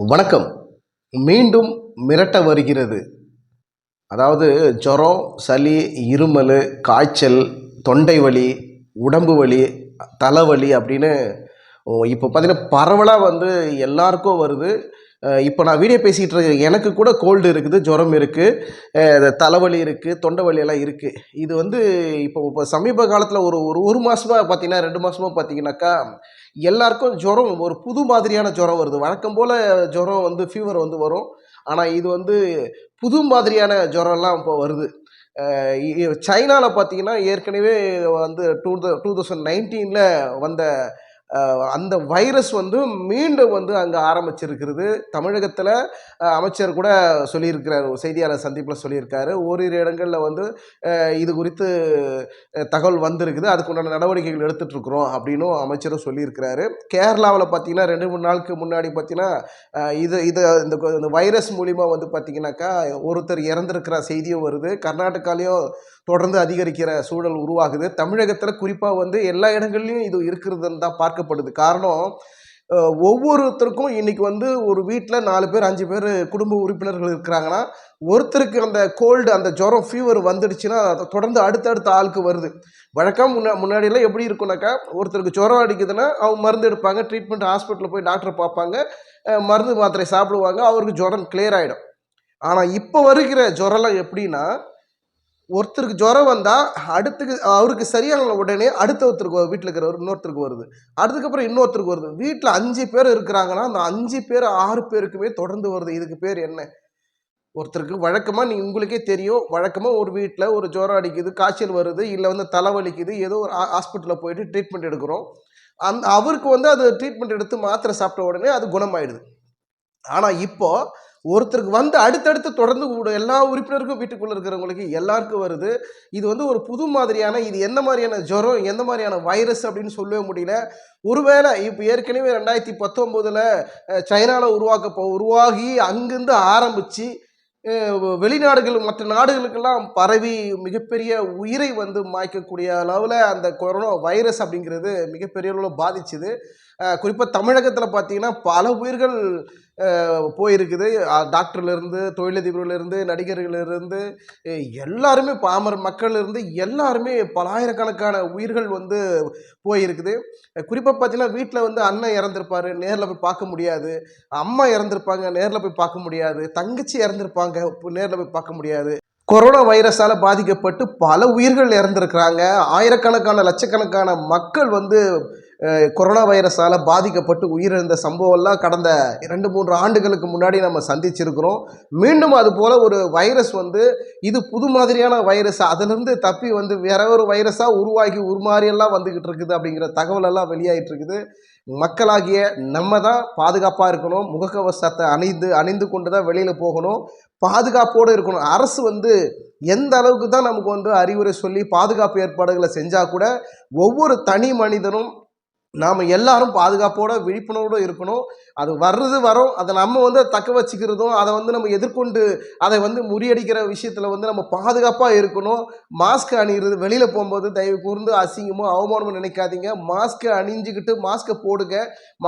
வணக்கம். மீண்டும் மிரட்ட வருகிறது. அதாவது ஜுரம் சளி இருமல் காய்ச்சல் தொண்டை வலி உடம்பு வலி தலைவலி அப்படின்னு இப்போ பார்த்திங்கன்னா பரவலாக வந்து எல்லாருக்கும் வருது. இப்போ நான் வீடியோ பேசிகிட்டு இருக்கேன் எனக்கு கூட கோல்டு இருக்குது ஜுரம் இருக்குது தலைவலி இருக்குது தொண்டை வலியெல்லாம் இருக்குது இது வந்து இப்போ இப்போ சமீப காலத்தில் ஒரு ஒரு ஒரு மாதமாக பார்த்தீங்கன்னா ரெண்டு மாதமாக பார்த்தீங்கன்னாக்கா எல்லாருக்கும் ஜுரம் ஒரு புது மாதிரியான ஜுரம் வருது. வழக்கம் போல் ஜுரம் வந்து ஃபீவர் வந்து வரும். ஆனால் இது வந்து புது மாதிரியான ஜுரம்லாம் இப்போ வருது. சைனாவில் பார்த்தீங்கன்னா ஏற்கனவே வந்து டூ டூ தௌசண்ட் நைன்டீனில் வந்த அந்த வைரஸ் வந்து மீண்டும் வந்து அங்கே ஆரம்பிச்சிருக்கிறது. தமிழகத்தில் அமைச்சர் கூட சொல்லியிருக்கிறார் செய்தியாளர் சந்திப்பில் சொல்லியிருக்காரு. ஓரிரு இடங்களில் வந்து இது குறித்து தகவல் வந்திருக்குது. அதுக்குண்டான நடவடிக்கைகள் எடுத்துகிட்ருக்குறோம் அப்படின்னும் அமைச்சரும் சொல்லியிருக்கிறாரு. கேரளாவில் பார்த்தீங்கன்னா ரெண்டு மூணு நாளுக்கு முன்னாடி பார்த்தீங்கன்னா இது இது இந்த இந்த வைரஸ் மூலிமா வந்து பார்த்தீங்கன்னாக்கா ஒருத்தர் இறந்துருக்கிற செய்தியும் வருது. கர்நாடகாலையும் தொடர்ந்து அதிகரிக்கிற சூழல் உருவாகுது. தமிழகத்தில் குறிப்பாக வந்து எல்லா இடங்கள்லையும் இது இருக்கிறதுன்னு தான் பார்க்கப்படுது. காரணம் ஒவ்வொருத்தருக்கும் இன்னைக்கு வந்து ஒரு வீட்டில் நாலு பேர் அஞ்சு பேர் குடும்ப உறுப்பினர்கள் இருக்கிறாங்கன்னா ஒருத்தருக்கு அந்த கோல்டு அந்த ஜுரம் ஃபீவர் வந்துடுச்சுன்னா அதை தொடர்ந்து அடுத்தடுத்த ஆளுக்கு வருது. வழக்கம் முன்னா முன்னாடியெல்லாம் எப்படி இருக்கும்னாக்கா ஒருத்தருக்கு ஜுரம் அடிக்குதுன்னா அவங்க மருந்து எடுப்பாங்க ட்ரீட்மெண்ட் ஹாஸ்பிட்டலில் போய் டாக்டரை பார்ப்பாங்க மருந்து மாத்திரை சாப்பிடுவாங்க அவருக்கு ஜுரம் கிளியர் ஆகிடும் ஆனால் இப்போ வருகிற ஜுரம்லாம் எப்படின்னா ஒருத்தருக்கு ஜுரம் வந்தால் அடுத்துக்கு அவருக்கு சரியான உடனே அடுத்த ஒருத்தருக்கு வீட்டில் இருக்கிறவர் இன்னொருத்தருக்கு வருது. அதுக்கப்புறம் இன்னொருத்தருக்கு வருது. வீட்டில் அஞ்சு பேர் இருக்கிறாங்கன்னா அந்த அஞ்சு பேர் ஆறு பேருக்குமே தொடர்ந்து வருது. இதுக்கு பேர் என்ன? ஒருத்தருக்கு வழக்கமாக நீ உங்களுக்கே தெரியும். வழக்கமாக ஒரு வீட்டில் ஒரு ஜுரம் அடிக்குது காய்ச்சல் வருது இல்லை வந்து தலைவலிக்குது ஏதோ ஒரு ஹாஸ்பிட்டலில் போயிட்டு ட்ரீட்மெண்ட் எடுக்கிறோம். அந் அவருக்கு வந்து அது ட்ரீட்மெண்ட் எடுத்து மாத்திரை சாப்பிட்ட உடனே அது குணமாயிடுது. ஆனால் இப்போ ஒருத்தருக்கு வந்து அடுத்தடுத்து தொடர்ந்து கூட எல்லா உறுப்பினருக்கும் வீட்டுக்குள்ளே இருக்கிறவங்களுக்கு எல்லாருக்கும் வருது. இது வந்து ஒரு புது மாதிரியான இது எந்த மாதிரியான ஜுரம் எந்த மாதிரியான வைரஸ் அப்படின்னு சொல்லவே முடியல. ஒருவேளை இப்போ ஏற்கனவே ரெண்டாயிரத்தி பத்தொம்போதில் சைனாவில் உருவாக்க உருவாகி அங்கிருந்து ஆரம்பித்து வெளிநாடுகள் மற்ற நாடுகளுக்கெல்லாம் பரவி மிகப்பெரிய உயிரை வந்து மாய்க்கக்கூடிய அளவில் அந்த கொரோனா வைரஸ் அப்படிங்கிறது மிகப்பெரிய அளவில் பாதிச்சுது. குறிப்பாக தமிழகத்தில் பார்த்தீங்கன்னா பல உயிர்கள் போயிருக்குது. டாக்டர்லேருந்து தொழிலதிபர்லேருந்து நடிகர்கள்லேருந்து எல்லாருமே பாமர மக்கள்லேருந்து எல்லாருமே பலாயிரக்கணக்கான உயிர்கள் வந்து போயிருக்குது. குறிப்பாக பார்த்தீங்கன்னா வீட்டில் வந்து அண்ணன் இறந்துருப்பாரு நேரில் போய் பார்க்க முடியாது. அம்மா இறந்துருப்பாங்க நேரில் போய் பார்க்க முடியாது. தங்கச்சி இறந்துருப்பாங்க நேரில் போய் பார்க்க முடியாது. கொரோனா வைரஸால் பாதிக்கப்பட்டு பல உயிர்கள் இறந்துருக்கிறாங்க. ஆயிரக்கணக்கான லட்சக்கணக்கான மக்கள் வந்து கொரோனா வைரஸால் பாதிக்கப்பட்டு உயிரிழந்த சம்பவம்லாம் கடந்த இரண்டு மூன்று ஆண்டுகளுக்கு முன்னாடி நம்ம சந்திச்சிருக்கிறோம். மீண்டும் அது போல் ஒரு வைரஸ் வந்து இது புது மாதிரியான வைரஸ் அதிலிருந்து தப்பி வந்து வேற ஒரு வைரஸாக உருவாகி உருமாறியெல்லாம் வந்துக்கிட்டு இருக்குது அப்படிங்கிற தகவலெல்லாம் வெளியாகிட்டு இருக்குது மக்களாகிய நம்ம தான் பாதுகாப்பாக இருக்கணும் முகக்கவசத்தை அணிந்து அணிந்து கொண்டு தான் வெளியில் போகணும் பாதுகாப்போடு இருக்கணும். அரசு வந்து எந்த அளவுக்கு தான் நமக்கு வந்து அறிவுரை சொல்லி பாதுகாப்பு ஏற்பாடுகளை செஞ்சால் கூட ஒவ்வொரு தனி மனிதனும் நாம் எல்லாரும் பாதுகாப்போட விழிப்புணர்வோடு இருக்கணும். அது வர்றது வரும். அதை நம்ம வந்து தக்க வச்சுக்கிறதும் அதை வந்து நம்ம எதிர்கொண்டு அதை வந்து முறியடிக்கிற விஷயத்தில் வந்து நம்ம பாதுகாப்பாக இருக்கணும். மாஸ்க் அணிகிறது வெளியில் போகும்போது தயவு கூர்ந்து அசிங்கமோ அவமானமோ நினைக்காதீங்க. மாஸ்க்கை அணிஞ்சுக்கிட்டு மாஸ்க்கை போடுங்க.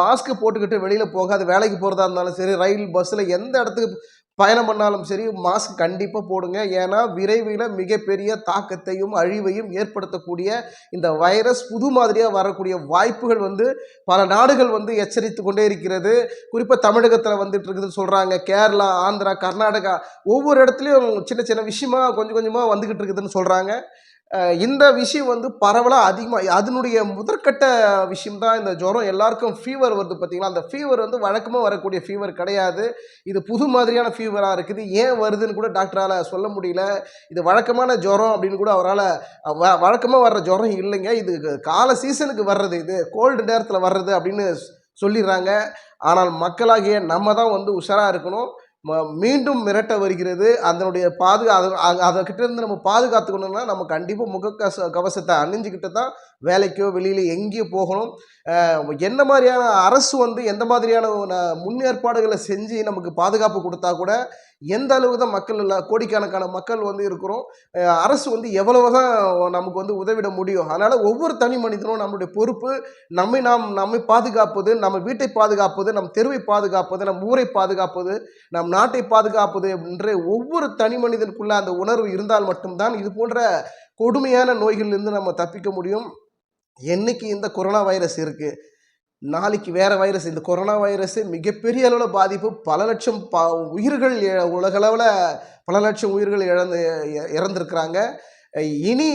மாஸ்க்கை போட்டுக்கிட்டு வெளியில் போக அது வேலைக்கு போகிறதா இருந்தாலும் சரி ரயில் பஸ்ஸில் எந்த இடத்துக்கு பயணம் பண்ணாலும் சரி மாஸ்க் கண்டிப்பாக போடுங்க. ஏன்னா விரைவில் மிகப்பெரிய தாக்கத்தையும் அழிவையும் ஏற்படுத்தக்கூடிய இந்த வைரஸ் புது மாதிரியாக வரக்கூடிய வாய்ப்புகள் வந்து பல நாடுகள் வந்து எச்சரித்து கொண்டே இருக்கிறது. குறிப்பாக தமிழகத்தில் வந்துட்டு இருக்குதுன்னு சொல்கிறாங்க கேரளா ஆந்திரா கர்நாடகா ஒவ்வொரு இடத்துலையும் சின்ன சின்ன விஷயமா கொஞ்சம் கொஞ்சமாக வந்துக்கிட்டு இருக்குதுன்னு சொல்கிறாங்க இந்த விஷயம் வந்து பரவலாக அதிகமாக அதனுடைய முதற்கட்ட விஷயம் தான் இந்த ஜுரம். எல்லாருக்கும் ஃபீவர் வருது பார்த்தீங்களா அந்த ஃபீவர் வந்து வழக்கமாக வரக்கூடிய ஃபீவர் கிடையாது. இது புது மாதிரியான ஃபீவராக இருக்குது. ஏன் வருதுன்னு கூட டாக்டரால் சொல்ல முடியல. இது வழக்கமான ஜுரம் அப்படின்னு கூட அவரால் வ வழக்கமாக வர்ற ஜுரம் இல்லைங்க. இது கால சீசனுக்கு வர்றது இது. கோல்டு நேரத்தில் வர்றது அப்படின்னு சொல்லிடுறாங்க. ஆனால் மக்களாகிய நம்ம தான் வந்து உஷாராக இருக்கணும். மீண்டும் மிரட்ட வருகிறது. அதனுடைய பாதுகா அதை அதை கிட்டேருந்து நம்ம பாதுகாத்துக்கணும்னா நம்ம கண்டிப்பாக முகக்கச கவசத்தை அணிஞ்சுக்கிட்டு தான் வேலைக்கோ வெளியில் எங்கேயோ போகணும். என்ன மாதிரியான அரசு வந்து எந்த மாதிரியான முன்னேற்பாடுகளை செஞ்சு நமக்கு பாதுகாப்பு கொடுத்தா கூட எந்த அளவு தான் மக்கள் இல்லை கோடிக்கணக்கான மக்கள் வந்து இருக்கிறோம். அரசு வந்து எவ்வளவு தான் நமக்கு வந்து உதவிட முடியும். அதனால் ஒவ்வொரு தனி மனிதனும் நம்மளுடைய பொறுப்பு நம்மை நாம் நம்மை பாதுகாப்பது நம்ம வீட்டை பாதுகாப்பது நம் தெருவை பாதுகாப்பது நம் ஊரை பாதுகாப்பது நம் நாட்டை பாதுகாப்பது என்று ஒவ்வொரு தனி மனிதனுக்குள்ள அந்த உணர்வு இருந்தால் மட்டும்தான் இது போன்ற கொடுமையான நோய்களிலிருந்து நம்ம தப்பிக்க முடியும். என்னைக்கு இந்த கொரோனா வைரஸ் இருக்கு? நாளைக்கு வேற வைரஸ் இந்த கொரோனா வைரஸ் மிகப்பெரிய அளவில் பாதிப்பு. பல லட்சம் ப உயிர்கள் உலகளவில் பல லட்சம் உயிர்கள் இழந்து இறந்துருக்குறாங்க இறந்திருக்கிறாங்க. இனி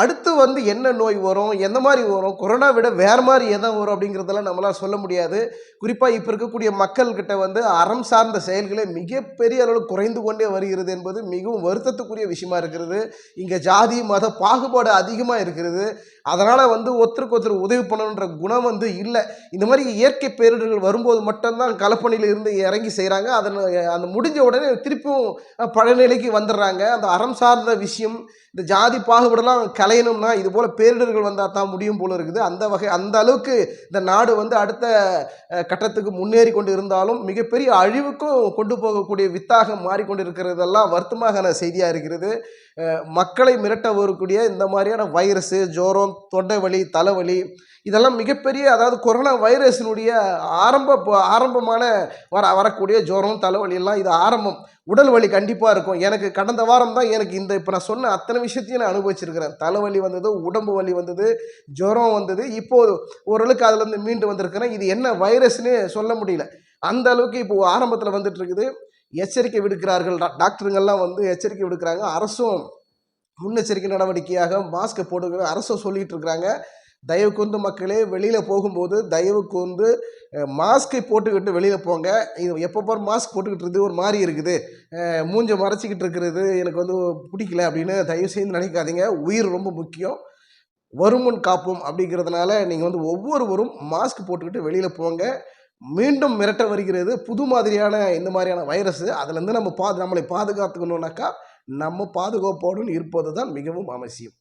அடுத்து வந்து என்ன நோய் வரும் எந்த மாதிரி வரும் கொரோனா விட வேற மாதிரி எதை வரும் அப்படிங்கிறதெல்லாம் நம்மளால் சொல்ல முடியாது. குறிப்பாக இப்போ இருக்கக்கூடிய மக்கள்கிட்ட வந்து அறம் சார்ந்த செயல்களே மிகப்பெரிய அளவில் குறைந்து கொண்டே வருகிறது என்பது மிகவும் வருத்தத்துக்குரிய விஷயமா இருக்கிறது. இங்கே ஜாதி மத பாகுபாடு அதிகமாக இருக்கிறது. அதனால் வந்து ஒருத்தருக்கு ஒருத்தர் உதவி பண்ணணுன்ற குணம் வந்து இல்லை. இந்த மாதிரி இயற்கை பேரிடர்கள் வரும்போது மட்டும்தான் கலப்பணியில் இருந்து இறங்கி செய்கிறாங்க அதன் அந்த முடிஞ்ச உடனே திருப்பியும் பழநிலைக்கு பழைய நிலைக்கு வந்துடுறாங்க. அந்த அறம் சார்ந்த விஷயம் இந்த ஜா ஜாதி பாகுபாடெல்லாம் கலையணும்னா இது போல் பேரிடர்கள் வந்தால் தான் முடியும் போல இருக்குது. அந்த வகை அந்த அளவுக்கு இந்த நாடு வந்து அடுத்த கட்டத்துக்கு முன்னேறி கொண்டு இருந்தாலும் மிகப்பெரிய அழிவுக்கும் கொண்டு போகக்கூடிய வித்தாக மாறிக்கொண்டு இருக்கிறதெல்லாம் வருத்தமான செய்தியாக இருக்கிறது மக்களை மிரட்ட வரக்கூடிய இந்த மாதிரியான வைரஸு ஜோரம் தொண்டை வலி தலைவலி இதெல்லாம் மிகப்பெரிய அதாவது கொரோனா வைரஸினுடைய ஆரம்ப ஆரம்பமான வர வரக்கூடிய ஜுரம் தலைவலியெல்லாம் இது ஆரம்பம். உடல் வலி கண்டிப்பாக இருக்கும். எனக்கு கடந்த வாரம் தான் எனக்கு இந்த இப்போ நான் சொன்ன அத்தனை விஷயத்தையும் நான் அனுபவிச்சிருக்கிறேன். தலைவலி வந்தது உடம்பு வலி வந்தது ஜுரம் வந்தது. இப்போது ஓரளவுக்கு அதுலேருந்து மீண்டு வந்திருக்கிறேன். இது என்ன வைரஸ்னு சொல்ல முடியல. அந்த அளவுக்கு இப்போ ஆரம்பத்தில் வந்துட்டு இருக்குது எச்சரிக்கை விடுக்கிறார்கள். டா- வந்து எச்சரிக்கை விடுக்கிறாங்க. அரசும் முன்னெச்சரிக்கை நடவடிக்கையாக மாஸ்க்கை போட்டுக்க அரசும் சொல்லிகிட்டு இருக்கிறாங்க தயவு கூர்ந்து மக்களே வெளியில் போகும்போது தயவு கூர்ந்து மாஸ்கை போட்டுக்கிட்டு வெளியில் போங்க. இது எப்போ பார் மாஸ்க் போட்டுக்கிட்டு இருக்குது ஒரு மாதிரி இருக்குது. மூஞ்சை மூஞ்ச மறைச்சிக்கிட்டு இருக்கிறது எனக்கு வந்து பிடிக்கல அப்படின்னு தயவு செய்து நினைக்காதீங்க. உயிர் ரொம்ப முக்கியம். வருமுன் காப்போம் அப்படிங்கிறதுனால நீங்கள் வந்து ஒவ்வொருவரும் மாஸ்க் போட்டுக்கிட்டு வெளியில் போங்க. மீண்டும் மிரட்ட வருகிறது. புது மாதிரியான இந்த மாதிரியான வைரஸ் அதுலேருந்து நம்ம பா நம்மளை பாதுகாத்துக்கணுன்னாக்கா நம்ம பாதுகாப்போடு இருப்பது தான் மிகவும் அவசியம்.